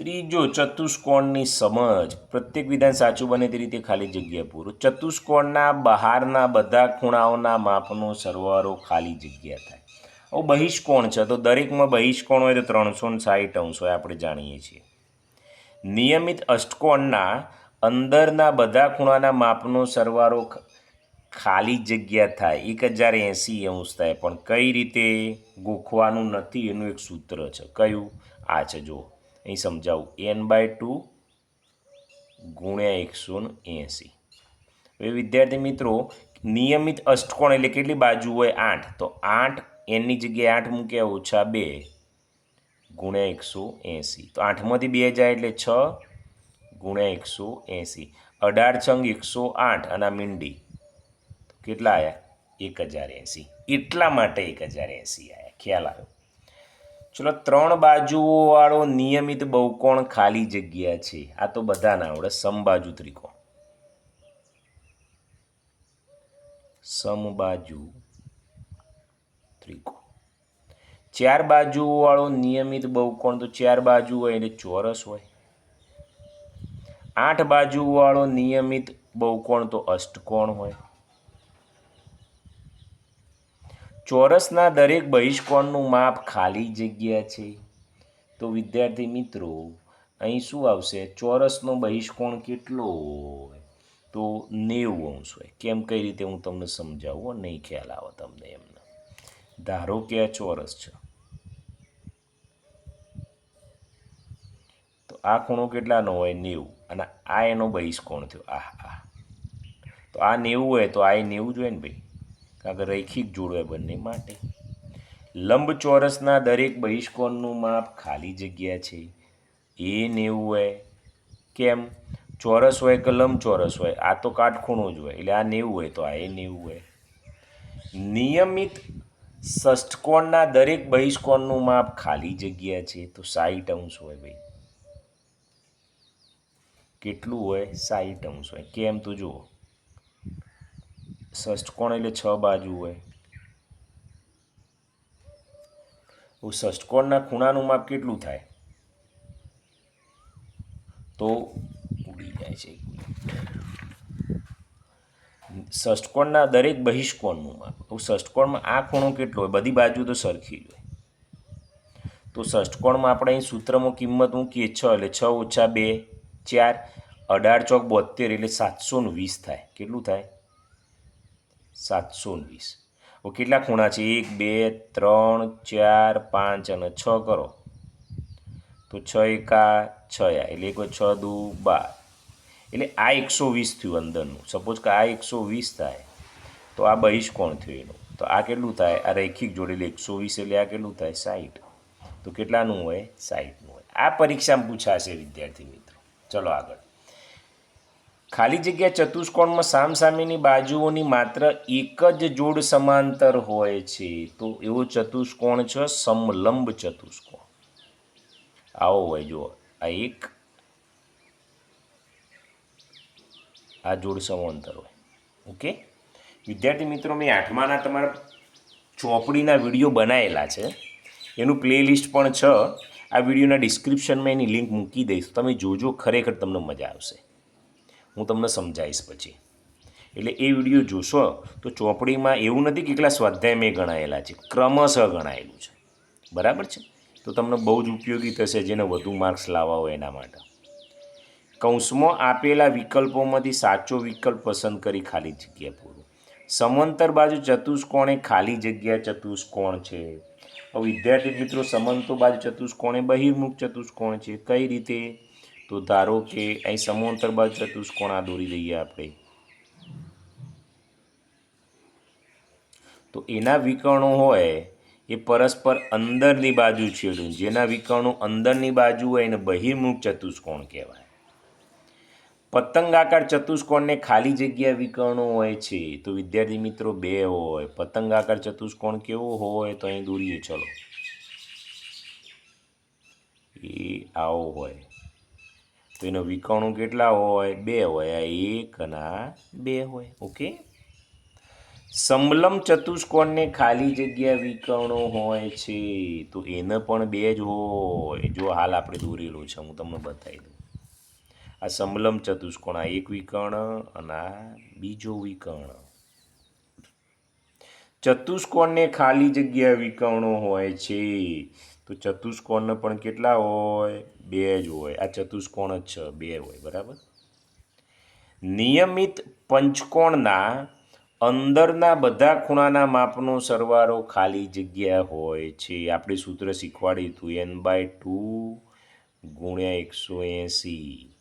ત્રીજો ચતુષ્કોણની સમજ. પ્રત્યેક વિધાન સાચું બને તે રીતે ખાલી જગ્યા પૂરો. ચતુષ્કોણના બહારના બધા ખૂણાઓના માપનો સરવાળો ખાલી જગ્યા થાય. હવે બહિષ્કોણ છે. તો દરેકમાં બહિષ્કોણ હોય તો ત્રણસો ને સાઠ અંશ હોય આપણે જાણીએ છીએ. નિયમિત અષ્ટકોણના અંદરના બધા ખૂણાના માપનો સરવાળો ખાલી જગ્યા થાય. એક હજાર એંસી અંશ થાય. પણ કઈ રીતે ગોખવાનું નથી એનું એક સૂત્ર છે. કયું? આ છે, જુઓ. અહીં સમજાવું. એન બાય ટુ ગુણ્યા એકસો ને એંસી. હવે વિદ્યાર્થી મિત્રો, નિયમિત અષ્ટકોણ એટલે કેટલી બાજુ હોય? આઠ. તો આઠ એનની જગ્યાએ આઠ મૂક્યા ઓછા બે ગુણ્યા એકસો એંસી. તો આઠમાંથી બે જાય એટલે છ ગુણ્યા એકસો એંસી. અઢાર છંગ એકસો આઠ અને આ મીંડી કેટલા આવ્યા એક હજાર એંસી. એટલા માટે એક હજાર એંસી આવ્યા ખ્યાલ આવ્યો. ચલો, ત્રણ બાજુઓવાળો નિયમિત બહુકોણ ખાલી જગ્યા છે. આ તો બધાને આવડે. સમબાજુ ત્રિકોણ. સમબાજુ ત્રિકોણ. ચાર બાજુઓવાળો નિયમિત બહુકોણ તો ચાર બાજુ હોય એટલે ચોરસ હોય. આઠ બાજુવાળો નિયમિત બહુકોણ તો અષ્ટકોણ હોય. ચોરસના દરેક બહિષ્કોણનું માપ ખાલી જગ્યા છે. તો વિદ્યાર્થી મિત્રો, અહીં શું આવશે? ચોરસનો બહિષ્કોણ કેટલો હોય? તો નેવું અંશ હોય. કેમ કઈ રીતે હું તમને સમજાવું નહીં ખ્યાલ આવે તમને એમને. ધારો કે આ ચોરસ છે. તો આ ખૂણો કેટલાનો હોય? નેવું. અને આ એનો બહિષ્કોણ થયો. આ આ તો આ નેવું હોય તો આ એ નેવું જોઈએ ને ભાઈ? કે રૈખિક જોડ બંને માટે. લંબચોરસના દરેક બહિષ્કોણનું માપ ખાલી જગ્યા છે. એ નેવું હોય. કેમ? ચોરસ હોય કે લંબચોરસ હોય? આ તો કાટખૂણો જ હોય. એટલે આ નેવું હોય તો આ એ નેવું હોય. નિયમિત ષષ્ઠકોણના દરેક બહિષ્કોણનું માપ ખાલી જગ્યા છે તો સાઈઠ અંશ હોય ભાઈ. કેટલું હોય? સાઈઠ અંશ હોય. કેમ તો જુઓ. ષષ્ઠકોણ એટલે છ બાજુ હોય? હવે ષષ્ઠકોણના ખૂણાનું માપ કેટલું થાય? તો ઉડી જાય છે એક ષષ્ઠકોણના દરેક બહિષ્કોણનું માપ. તો ષષ્ઠકોણમાં આ ખૂણો કેટલો હોય? બધી બાજુ તો સરખી જ હોય. તો ષષ્ઠકોણમાં આપણે અહીં સૂત્રમાં કિંમત મૂકીએ છ એટલે છ ઓછા બે, ચાર, અઢાર ચોક બોતેર એટલે સાતસો વીસ થાય. કેટલું થાય? સાતસો વીસ. કેટલા ખૂણા છે? એક, બે, ત્રણ, ચાર, પાંચ અને છ કરો. તો છ એકા છ આ, એટલે એક છ દુ બાર. એટલે આ એકસો વીસ થયું અંદરનું. સપોઝ કે આ એકસો વીસ થાય, તો આ બહિષ્કોણ થયું એનું? તો આ કેટલું થાય? આ રૈખિક જોડેલું એકસો વીસ, એટલે આ કેટલું થાય? સાઠ તો કેટલાનું હોય? સાઠનું હોય. આ પરીક્ષામાં પૂછાશે વિદ્યાર્થી મિત્રો. ચલો આગળ. ખાલી જગ્યા ચતુષ્કોણમાં સામસામેની બાજુઓની માત્ર એક જ જોડ સમાંતર હોય છે. તો એવો ચતુષ્કોણ છે, સમલંબ ચતુષ્કોણ. આવો હોય, જુઓ. આ એક, આ જોડ સમાંતર હોય. ઓકે? વિદ્યાર્થી મિત્રો, મેં આઠમાના તમારા ચોપડીના વીડિયો બનાવેલા છે. એનું પ્લેલિસ્ટ પણ છે. આ વિડીયોના ડિસ્ક્રિપ્શનમાં એની લિંક મૂકી દઈશ. તમે જોજો, ખરેખર તમને મજા આવશે. હું તમને સમજાવીશ પછી. એટલે એ વીડિયો જોશો તો ચોપડીમાં એવું નથી કે કેટલા સ્વાધ્યાય મેં ગણાયેલા છે, ક્રમશઃ ગણાયેલું છે. બરાબર છે? તો તમને બહુ જ ઉપયોગી થશે જેને વધુ માર્ક્સ લાવવા હોય એના માટે. કૌંસમાં આપેલા વિકલ્પોમાંથી સાચો વિકલ્પ પસંદ કરી ખાલી જગ્યા પૂરું. સમાંતર બાજુ ચતુષ્કોણે ખાલી જગ્યા ચતુષ્કોણ છે. વિદ્યાર્થી મિત્રો, સમાંતર બાજુ ચતુષ્કોણે બહિર્મુખ ચતુષ્કોણ છે. કઈ રીતે? તો ધારો કે અહીં સમોંતર બાજુ ચતુષ્કોણ આ દોરી લઈએ આપણે? તો એના વિકર્ણો હોય, એ પરસ્પર અંદરની બાજુ છેડું જેના વિકર્ણો અંદરની બાજુ હોય, એને બહિર્મુખ ચતુષ્કોણ કહેવાય. પતંગાકાર ચતુષ્કોણને ખાલી જગ્યા વિકર્ણો હોય છે, તો વિદ્યાર્થી મિત્રો બે હોય. પતંગાકાર ચતુષ્કોણ કેવો હોય, તો અહીં દોરીએ, ચલો. એ આવો હોય. તો એનો વિકર્ણો કેટલા હોય? બે હોય આ એક અને આ બે હોય ઓકે. સમલમ ચતુષ્કોણને ખાલી જગ્યા વિકર્ણો હોય છે તો એને પણ બે જ હોય. જો હાલ આપણે દોરેલું છે હું તમને બતાવી દઉં. આ સમલમ ચતુષ્કોણ આ એક વિકર્ણ અને આ બીજો વિકર્ણ. ચતુષ્કોણને ખાલી જગ્યા વિકર્ણો હોય છે તો ચતુષ્કોણ પણ કેટલા હોય? બે જ હોય. આ ચતુષ્કોણ જ છે. બે હોય. બરાબર? નિયમિત પંચકોણના અંદરના બધા ખૂણાના માપનો સરવાળો ખાલી જગ્યા હોય છે. આપણે સૂત્ર શીખવાડ્યું હતું. એન બાય ટુ ગુણ્યા એકસો એંસી.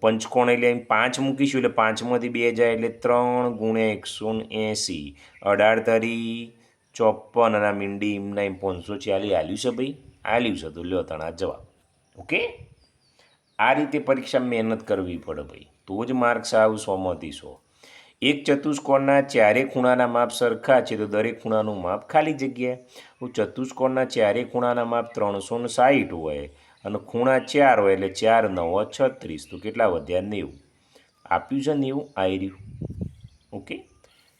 પંચકોણ એટલે પાંચ મૂકીશું એટલે પાંચમાંથી બે જાય એટલે ત્રણ ગુણ્યા એકસો એંસી. અઢાર તારી ચોપન અને મીંડી એમના એમ પાંચસો ચાલીસ આલ્યું છે ભાઈ? આલ્યું છે તો લ્યો તણા જવાબ. ઓકે? આ રીતે પરીક્ષા મહેનત કરવી પડે ભાઈ. તો જ માર્ક્સ આવું સોમાંથી સો. એક ચતુષ્કોણના ચારે ખૂણાના માપ સરખા છે તો દરેક ખૂણાનું માપ ખાલી જગ્યા ચતુષ્કોણના ચારે ખૂણાના માપ ત્રણસો ને સાહીઠ હોય અને ખૂણા ચાર હોય એટલે ચાર, નવ, છત્રીસ. તો કેટલા વધ્યા નેવું? આપ્યું છે નેવું આવી રહ્યું ઓકે?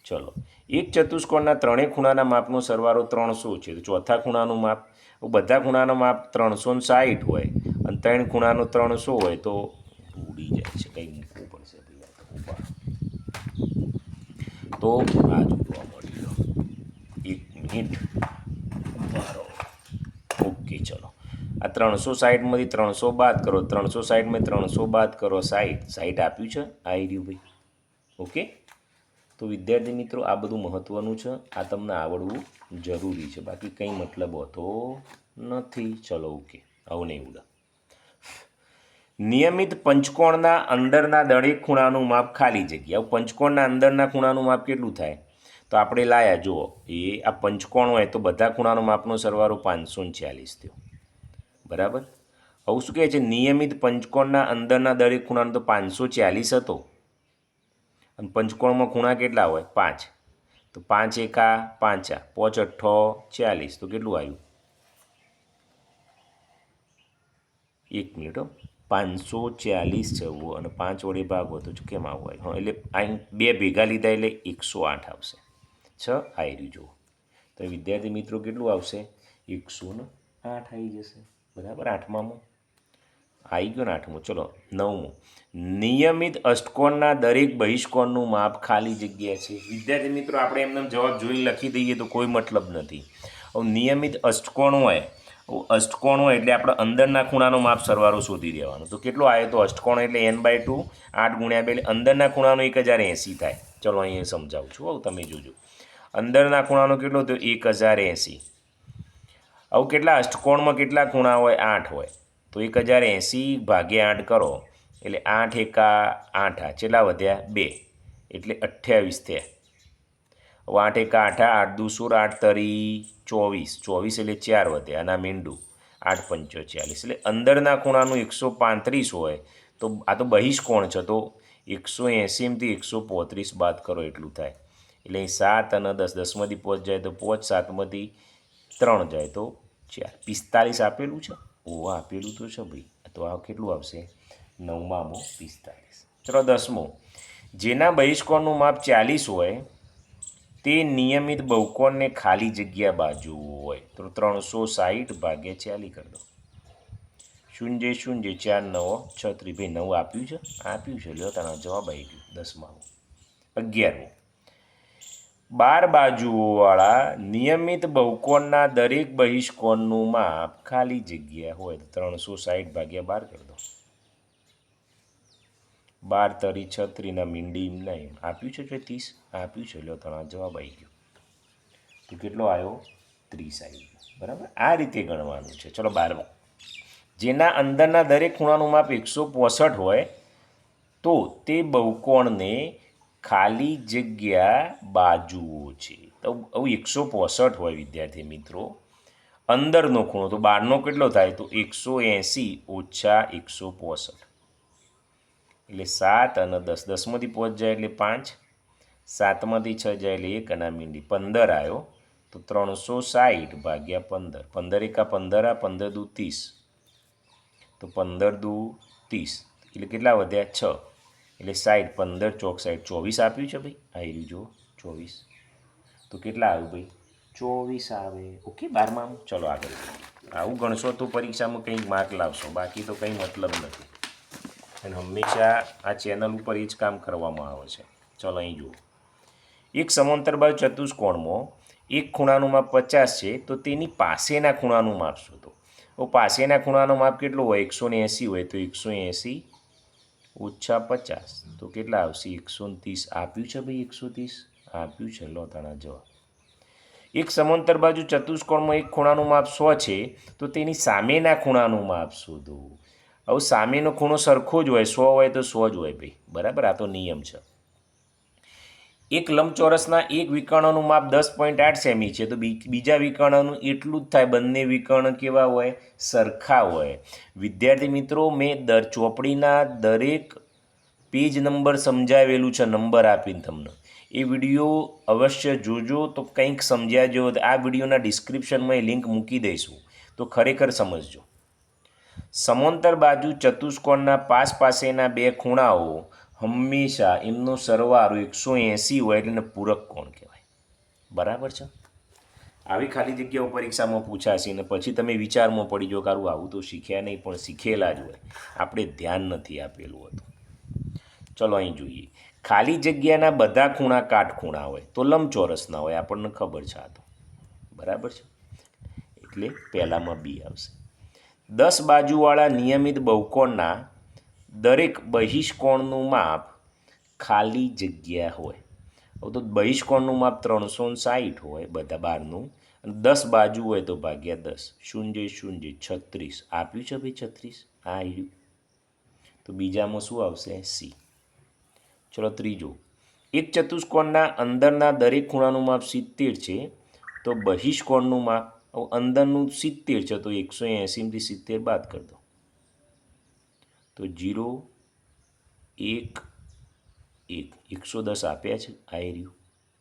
ચલો. એક ચતુષ્કોણના ત્રણેય ખૂણાના માપનો સરવાળો ત્રણસો છે. તો ચોથા ખૂણાનું માપ બધા ખૂણાનું માપ ત્રણસો ને સાહીઠ હોય અને ત્રણ ખૂણાનો ત્રણસો હોય તો ઉડી જાય છે. કંઈ મૂકવું પડશે તો આ જોવા મળી લો એક મિનિટ. ઓકે ચલો. આ ત્રણસો સાઠમાંથી ત્રણસો બાદ કરો. ત્રણસો સાઠમાં ત્રણસો બાદ કરો સાહીઠ. સાઈઠ આપ્યું છે? આવી રહ્યું ભાઈ. ઓકે તો વિદ્યાર્થી મિત્રો, આ બધું મહત્ત્વનું છે. આ તમને આવડવું જરૂરી છે. બાકી કંઈ મતલબ હોતો નથી. ચલો, ઓકે. આવું નહીં ઉડા. નિયમિત પંચકોણના અંદરના દરેક ખૂણાનું માપ ખાલી જગ્યા. પંચકોણના અંદરના ખૂણાનું માપ કેટલું થાય? તો આપણે લાયા, જુઓ. એ આ પંચકોણ હોય તો બધા ખૂણાનું માપનો સરવારો પાંચસો છ્યાલીસ થયો. બરાબર? આવું શું કહે છે? નિયમિત પંચકોણના અંદરના દરેક ખૂણાનો તો પાંચસો ચાલીસ હતો. અને પંચકોણમાં ખૂણા કેટલા હોય? પાંચ. તો પાંચ એકા પાંચા. પોચ અઠ્ઠો ચાલીસ. તો કેટલું આવ્યું? એક મિનિટ હો. પાંચસો ચાલીસ જવું અને પાંચ વડે ભાગો તો કેમ આવું આવ્યું? હા, એટલે અહીં બે ભેગા લીધા એટલે એકસો આઠ આવશે. છ આવી રહ્યું, જુઓ. તો વિદ્યાર્થી મિત્રો કેટલું આવશે? એકસો ને આઠ આવી જશે. બરાબર? આઠમામાં. આવી ગયો ને આઠમું. ચલો, નવમું. નિયમિત અષ્ટકોણના દરેક બહિષ્કોણનું માપ ખાલી જગ્યા છે. વિદ્યાર્થી મિત્રો, આપણે એમને જવાબ જોઈને લખી દઈએ તો કોઈ મતલબ નથી. હવે નિયમિત અષ્ટકોણ હોય અષ્ટકોણ હોય એટલે આપણે અંદરના ખૂણાનો માપ સરવારો શોધી દેવાનો. તો કેટલો આવ્યો તો અષ્ટકોણ એટલે એન બાય ટુ, આઠ ગુણ્યા બે એટલે અંદરના ખૂણાનો એક હજાર એંસી થાય. ચલો, અહીંયા સમજાવું છું. હવે તમે જોજો. અંદરના ખૂણાનો કેટલો તો એક હજાર એંસી. હવે કેટલા અષ્ટકોણમાં કેટલા ખૂણા હોય? આઠ હોય. તો એક હજાર એંસી ભાગ્યા આઠ કરો, એટલે આઠ એકા આઠ આ છેલ્લા વધ્યા? બે. એટલે અઠ્યાવીસ થયા. હવે આઠ એકા આઠ આઠ દુ સોળ, આઠ તરી ચોવીસ. ચોવીસ એટલે ચાર વધ્યા, આના મીંડું. આઠ પંચો ચાલીસ એટલે અંદરના ખૂણાનું એકસો પાંત્રીસ હોય, તો આ તો બહિષ્કોણ છે? તો એકસો એંસીમાંથી એકસો પોત્રીસ બાદ કરો, એટલું થાય. એટલે અહીં સાત અને દસ, દસમાંથી પહોંચ જાય તો પહોંચ સાતમાંથી ત્રણ જાય તો ચાર. પિસ્તાલીસ આપેલું છે? ઓ આપેલું તો છે ભાઈ. તો આ કેટલું આવશે? નવમામો, પિસ્તાલીસ. ચલો દસમો જેના બહિષ્કોણનું માપ ચાલીસ હોય, તે નિયમિત બહુકોણને ખાલી જગ્યા બાજુ હોય. તો ત્રણસો સાહીઠ ભાગ્યા ચાલી કરી દો. શૂન્ય શૂન્ય, ચાર, નવ છત્રી ભાઈ, નવ આપ્યું છે? આપ્યું છે. લ્યો, તારા જવાબ આવી ગયો. દસમામાં. અગિયારમું. બાર બાજુઓવાળા નિયમિત બહુકોણના દરેક બહિષ્કોણનું માપ ખાલી જગ્યા હોય તો ત્રણસો સાઠ ભાગ્યા બાર કરી દો. બાર તરી છત્રીના મીંડી નહીં. આપ્યું છે કે ત્રીસ? આપ્યું છે. લો તણા જવાબ આવી ગયો. તો કેટલો આવ્યો? ત્રીસ આવી ગયો. બરાબર? આ રીતે ગણવાનું છે. ચલો, બારમું. જેના અંદરના દરેક ખૂણાનું માપ એકસો પોસઠ હોય, તો તે બહુકોણને ખાલી જગ્યા બાજુઓ છે. તો આવું એકસો પોસઠ હોય વિદ્યાર્થી મિત્રો. અંદરનો ખૂણો, તો બહારનો કેટલો થાય? તો એકસો એંસી ઓછા એકસો પોસઠ. એટલે સાત અને દસ, દસમાંથી પહોંચ જાય એટલે પાંચ. સાતમાંથી છ જાય એટલે એક અને મીંડી પંદર આવ્યો. તો ત્રણસો સાઠ ભાગ્યા પંદર. પંદર એકા પંદર આ, પંદર દુ ત્રીસ. તો પંદર દુ ત્રીસ. એટલે કેટલા વધ્યા? છ. એટલે સાઠ પંદર ચોક સાઠ ચોવીસ આપ્યું છે ભાઈ. આ રહ્યું જુઓ, ચોવીસ. તો કેટલા આવ્યું ભાઈ? ચોવીસ આવે. ઓકે, બારમાં ચલો આગળ. આવું ગણશો તો પરીક્ષામાં કંઈક માર્ક લાવશો. બાકી તો કંઈ મતલબ નથી. અને હંમેશા આ ચેનલ ઉપર એ જ કામ કરવામાં આવે છે. ચલો અહીં જુઓ. એક સમાંતર બાજુ ચતુષ્કોણમાં એક ખૂણાનું માપ પચાસ છે, તો તેની પાસેના ખૂણાનું માપ શોધો. તો પાસેના ખૂણાનું માપ કેટલું હોય? એકસો એંસી હોય, તો એકસો એંસી ઓછા પચાસ. તો કેટલા આવશે? એકસો ત્રીસ. આપ્યું છે ભાઈ એકસો ત્રીસ? આપ્યું છે. લો તાણા જવાબ. એક સમાંતર બાજુ ચતુષ્કોણમાં એક ખૂણાનું માપ સો છે, તો તેની સામેના ખૂણાનું માપ શોધો. હવે સામેનો ખૂણો સરખો જ હોય, સો હોય તો સો જ હોય ભાઈ. બરાબર? આ તો નિયમ છે. એક લંબચોરસના એક વિકર્ણનું માપ દસ પોઈન્ટ આઠ સેમી છે. તો બીજા વિકર્ણનું એટલું જ થાય, બંને વિકર્ણ કેવા હોય? સરખા હોય. વિદ્યાર્થી મિત્રો, મેં દર ચોપડીના દરેક પેજ નંબર સમજાવેલું છે, નંબર આપીને તમને. એ વીડિયો અવશ્ય જોજો. તો કંઈક સમજ્યા આ વિડીયોના ડિસ્ક્રિપ્શનમાં એ લિંક મૂકી દઈશું. તો ખરેખર સમજજો. સમાંતર બાજુ ચતુષ્કોણના પાસ પાસેના બે ખૂણાઓ હંમેશા એમનો સરવારો એકસો એંસી હોય એટલે પૂરક કોણ કહેવાય? બરાબર છે? આવી ખાલી જગ્યાઓ પરીક્ષામાં પૂછાશે ને પછી તમે વિચારમાં પડી જો કારું આવું તો શીખ્યા નહીં, પણ શીખેલા જ હોય. આપણે ધ્યાન નથી આપેલું હતું. ચલો અહીં જોઈએ. ખાલી જગ્યાના બધા ખૂણા કાટખૂણા હોય તો લંબચોરસના હોય, આપણને ખબર છે આ તો. બરાબર છે? એટલે પહેલામાં બી આવશે. દસ બાજુવાળા નિયમિત બહુકોણના દરેક બહિષ્કોણનું માપ ખાલી જગ્યા હોય. હવે તો બહિષ્કોણનું માપ ત્રણસો સાઠ હોય બધા બારનું, અને દસ બાજુ હોય તો ભાગ્યા દસ. શૂન્ય શૂન્ય, છત્રીસ. આપ્યું છે ભાઈ છત્રીસ? આ આવ્યું તો બીજામાં શું આવશે? સી. ચલો ત્રીજો. એક ચતુષ્કોણના અંદરના દરેક ખૂણાનું માપ સિત્તેર છે, તો બહિષ્કોણનું માપ અંદરનું સિત્તેર છે, તો એકસો એંસીમાંથી સિત્તેર બાદ કરી દો. તો જીરો, એક એક. એકસો દસ આપ્યા છે આ રહ્યું.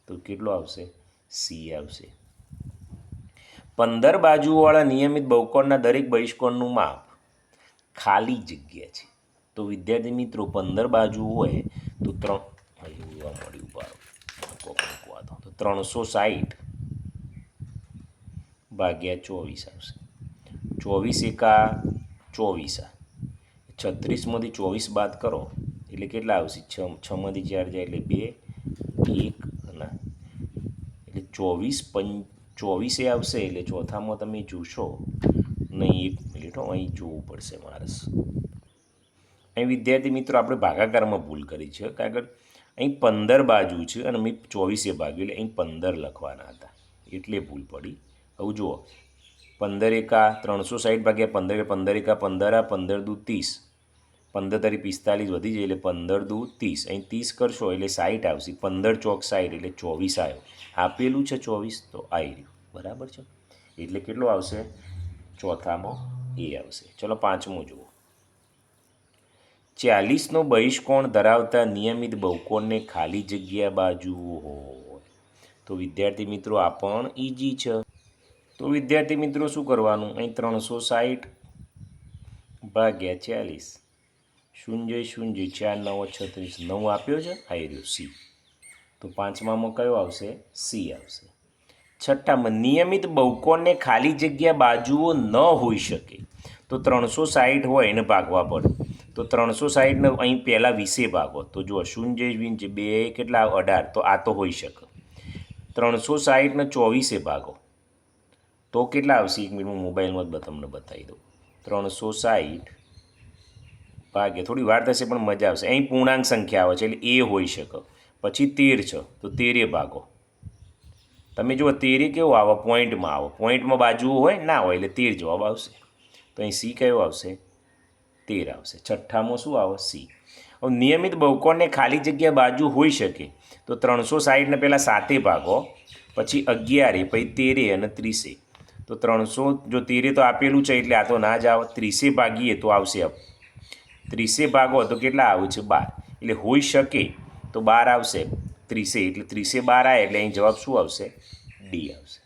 તો કેટલો આવશે? સી આવશે. પંદર બાજુવાળા નિયમિત બહુકોણના દરેક બહિષ્કોણનું માપ ખાલી જગ્યા છે. તો વિદ્યાર્થી મિત્રો, પંદર બાજુ હોય તો ત્રણ એવું મળ્યું બાર તો. ત્રણસો સાઠ ભાગ્યા ચોવીસ આવશે. ચોવીસ એકા ચોવીસ આ. છત્રીસમાંથી ચોવીસ બાદ કરો, એટલે કેટલા આવશે? છ છમાંથી ચાર જાય એટલે બે, એક ના એટલે ચોવીસ પંચ ચોવીસે આવશે એટલે ચોથામાં તમે જોશો, નહીં એક મિનિટ હો, અહીં જોવું પડશે માણસ. અહીં વિદ્યાર્થી મિત્રો, આપણે ભાગાકારમાં ભૂલ કરી છે, કારણ કે અહીં પંદર બાજુ છે અને મેં ચોવીસે બાજુ એટલે અહીં પંદર લખવાના હતા. એટલે ભૂલ પડી. હવે જુઓ, પંદર એકા ત્રણસો સાઠ ભાગ્યા પંદર પંદર એકા પંદર આ પંદર દુ ત્રીસ. પંદર તારી પિસ્તાલીસ વધી જાય એટલે પંદર દુ ત્રીસ. અહીં ત્રીસ કરશો એટલે સાઠ આવશે. પંદર ચોક સાઠ એટલે ચોવીસ આવ્યો. આપેલું છે ચોવીસ તો આવી રહ્યું. બરાબર છે? એટલે કેટલો આવશે? ચોથામાં એ આવશે. ચલો પાંચમું જુઓ. ચાલીસનો બહિષ્કોણ ધરાવતા નિયમિત બહુકોણને ખાલી જગ્યા બાજુ હોય. તો વિદ્યાર્થી મિત્રો, આ પણ ઇઝી છે. તો વિદ્યાર્થી મિત્રો, શું કરવાનું? અહીં ત્રણસો સાઠ ભાગ્યા ચાલીસ. શૂન્ય શૂન્ય ચાર નવ છત્રીસ નવ આપ્યો છે. આવી રહ્યો સી તો પાંચમામાં કયો આવશે? સી આવશે. છઠ્ઠામાં નિયમિત બહુકોણને ખાલી જગ્યા બાજુઓ ન હોઈ શકે. તો ત્રણસો સાહીઠ હોય એને ભાગવા પડે. તો ત્રણસો સાહીઠને અહીં પહેલાં વીસે ભાગો. તો જુઓ, શૂન્ય વીંચ બે કેટલા? અઢાર. તો આ તો હોઈ શકે. ત્રણસો સાહીઠને ચોવીસે ભાગો. તો કેટલા આવશે? એક મિનિટ, હું મોબાઈલમાં જ તમને બતાવી દઉં. ત્રણસો સાઠ ભાગ્યા. થોડી વાર થશે પણ મજા આવશે. અહીં પૂર્ણાંક સંખ્યા આવે છે એટલે એ હોઈ શકે. પછી તેર છે, તો તેરે ભાગો. તમે જુઓ, તેરે કેવું આવે? પોઈન્ટમાં આવો. પોઈન્ટમાં બાજુ હોય, ના હોય, એટલે તેર જવાબ આવશે. તો અહીં સી કયો આવશે? તેર આવશે. છઠ્ઠામાં શું આવે? સી. હવે નિયમિત બહુકોણને ખાલી જગ્યા બાજુ હોઈ શકે. તો ત્રણસો સાહીઠને પહેલાં સાતે ભાગો, પછી અગિયારે, પછી તેરે અને ત્રીસે. તો ત્રણસો જો તેરે તો આપેલું છે એટલે આ તો ના જ આવે. ત્રીસે ભાગીએ તો આવશે ત્રીસે ભાગો તો કેટલા આવે છે? બાર. એટલે હોઈ શકે તો બાર આવશે. ત્રીસે એટલે ત્રીસે બાર આવે એટલે અહીં જવાબ શું આવશે? ડી આવશે.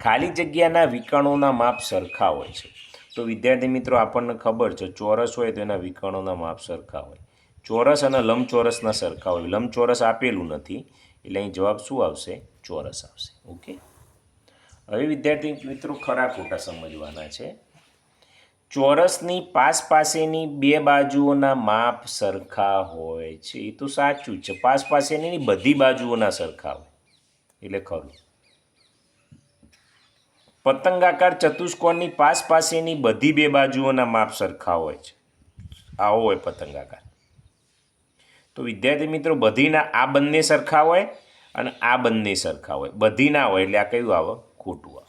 ખાલી જગ્યાના વિકર્ણોના માપ સરખા હોય છે. તો વિદ્યાર્થી મિત્રો, આપણને ખબર છે ચોરસ હોય તો એના વિકર્ણોના માપ સરખા હોય. ચોરસ અને લંબચોરસના સરખા હોય. લંબચોરસ આપેલું નથી. એટલે અહીં જવાબ શું આવશે? ચોરસ આવશે. ઓકે? હવે વિદ્યાર્થી મિત્રો, ખરા ખોટા સમજવાના છે. ચોરસની પાસ પાસેની બે બાજુઓના માપ સરખા હોય છે. એ તો સાચું છે. પાસ પાસેની બધી બાજુઓના સરખા હોય. એટલે ખરું. પતંગાકાર ચતુષ્કોણની પાસ પાસેની બધી બે બાજુઓના માપ સરખા હોય છે. આવો હોય પતંગાકાર. તો વિદ્યાર્થી મિત્રો, બધીના આ બંને સરખા હોય અને આ બંને સરખા હોય. બધી ના હોય એટલે આ કયું આવે? ખોટું આવે.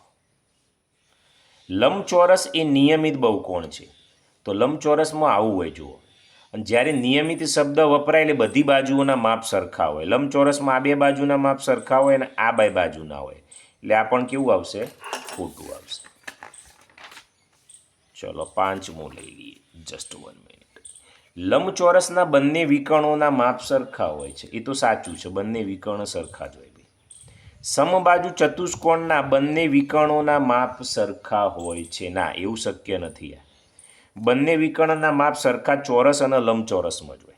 લંબચોરસ એ નિયમિત બહુકોણ છે. તો લંબચોરસમાં આવું હોય, જુઓ. અને જ્યારે નિયમિત શબ્દ વપરાય એટલે બધી બાજુઓના માપ સરખા હોય. લંબચોરસમાં આ બે બાજુના માપ સરખા હોય અને આ બે બાજુના હોય. એટલે આ પણ કેવું આવશે? ખોટું આવશે. ચલો, પાંચમું લઈ લઈએ. જસ્ટ વન મિનિટ લંબચોરસના બંને વિકર્ણોના માપ સરખા હોય છે. એ તો સાચું છે. બંને વિકર્ણ સરખા જ હોય. સમબાજુ ચતુષ્કોણના બંને વિકર્ણોના માપ સરખા હોય છે. ના, એવું શક્ય નથી આ. બંને વિકર્ણના માપ સરખા ચોરસ અને લંબચોરસમાં જ હોય.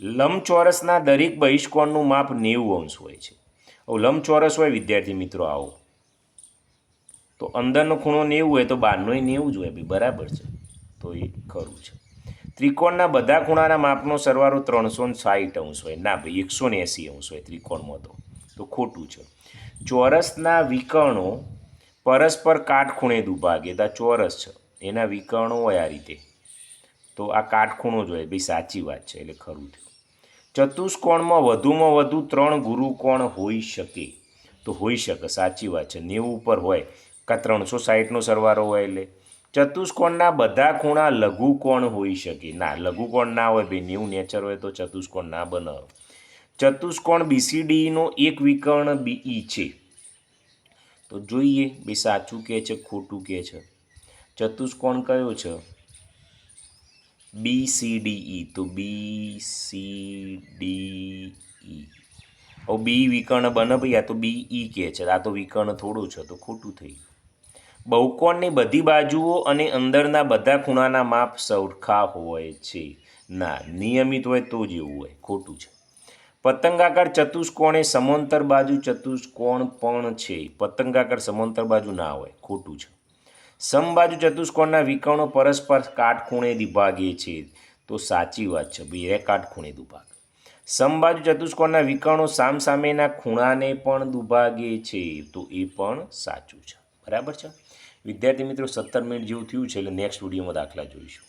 લંબચોરસના દરેક બહિષ્કોણનું માપ નેવું અંશ હોય છે. હવે લંબચોરસ હોય, વિદ્યાર્થી મિત્રો, આવો. તો અંદરનો ખૂણો નેવું હોય તો બહારનો નેવું જ હોય, ભાઈ, બરાબર છે. તો એ ખરું છે. ત્રિકોણના બધા ખૂણાના માપનો સરવાળો ત્રણસો ને સાઠ અંશ હોય. ના, ભાઈ, એકસો ને એંસી અંશ હોય ત્રિકોણમાં તો. તો ખોટું છે. ચોરસના વિકર્ણો પરસ્પર કાટખૂણે દુભાગે, તો આ ચોરસ છે. એના વિકર્ણો હોય આ રીતે. તો આ કાટખૂણો જ હોય, ભાઈ સાચી વાત છે, એટલે ખરું થયું. ચતુષ્કોણમાં વધુમાં વધુ ત્રણ ગુરુકોણ હોઈ શકે. તો હોઈ શકે, સાચી વાત છે. નેવું ઉપર હોય, કાં ત્રણસો સાહીઠનો સરવારો હોય એટલે. ચતુષ્કોણના બધા ખૂણા લઘુકોણ હોઈ શકે. ના, લઘુકોણ ના હોય, ભાઈ નેવું નેચર હોય તો ચતુષ્કોણ ના બને ચતુષ્કોણ બીસીડીનો એક વિકર્ણ બીઈ છે. તો જોઈએ બે સાચું કહે છે, ખોટું કહે છે. ચતુષ્કોણ કયો છે? બી સી ડી ઈ તો બી સી ડી હવે બી વિકર્ણ બને ભાઈ, આ તો બી ઈ કહે છે. આ તો વિકર્ણ થોડું છે, તો ખોટું થઈ ગયું. બહુકોણની બધી બાજુઓ અને અંદરના બધા ખૂણાના માપ સરખા હોય છે. ના, નિયમિત હોય તો જ એવું હોય, ખોટું છે. પતંગાકાર ચતુષ્કોણે સમાંતર બાજુ ચતુષ્કોણ પણ છે. પતંગાકાર સમાંતર બાજુ ના હોય, ખોટું છે. સમબાજુ ચતુષ્કોણના વિકર્ણો પરસ્પર કાટખૂણે વિભાગે છે. તો સાચી વાત છે એ કાટખૂણે દુભાગે. સમબાજુ ચતુષ્કોણના વિકર્ણો સામસામેના ખૂણાને પણ દુભાગે છે. તો એ પણ સાચું છે. બરાબર છે? વિદ્યાર્થી મિત્રો, સત્તર મિનિટ જેવું થયું છે, એટલે નેક્સ્ટ વિડીયોમાં દાખલા જોઈશું.